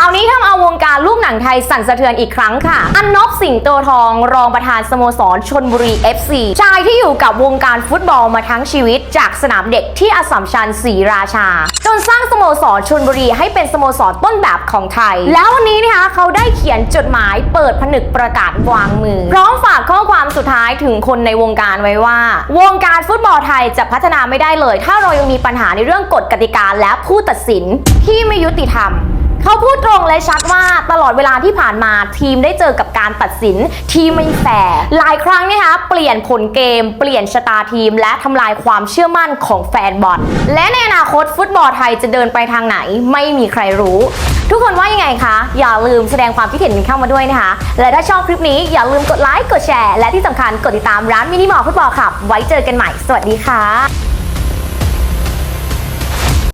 าวนี้ทำเอาวงการลูกหนังไทยสั่นสะเทือนอีกครั้งค่ะ อันนบสิงห์โตทอง รองประธานสโมสรชนบุรี FC ชายที่อยู่กับวงการฟุตบอลมาทั้งชีวิต จากสนามเด็กที่อสสัมชัญศรีราชา จนสร้างสโมสรชนบุรีให้เป็นสโมสรต้นแบบของไทย แล้ววันนี้นะคะเขาได้เขียนจดหมายเปิดผนึกประกาศวางมือ พร้อมฝากข้อความสุดท้ายถึงคนในวงการไว้ว่า วงการฟุตบอลไทยจะพัฒนาไม่ได้เลย ถ้าเรายังมีปัญหาในเรื่องกฎกติกาและผู้ตัดสินที่ไม่ยุติธรรม เขาพูดตรงและชัดว่าตลอดเวลาที่ผ่านมาทีมได้เจอกับการตัดสินที่ไม่แฟร์หลายครั้งเนยคะเปลี่ยนผลเกม เปลี่ยนชะตาทีม และทำลายความเชื่อมั่นของแฟนบอลและในอนาคตฟุตบอลไทยจะเดินไปทางไหนไม่มีใครรู้ ทุกคนว่ายังไงคะ อย่าลืมแสดงความคิดเห็นกันเข้ามาด้วยนะคะ และถ้าชอบคลิปนี้อย่าลืมกดไลค์กดแชร์และที่สำคัญกดติดตามร้านมินิมอลฟุตบอลคลับไว้เจอกันใหม่ สวัสดีค่ะ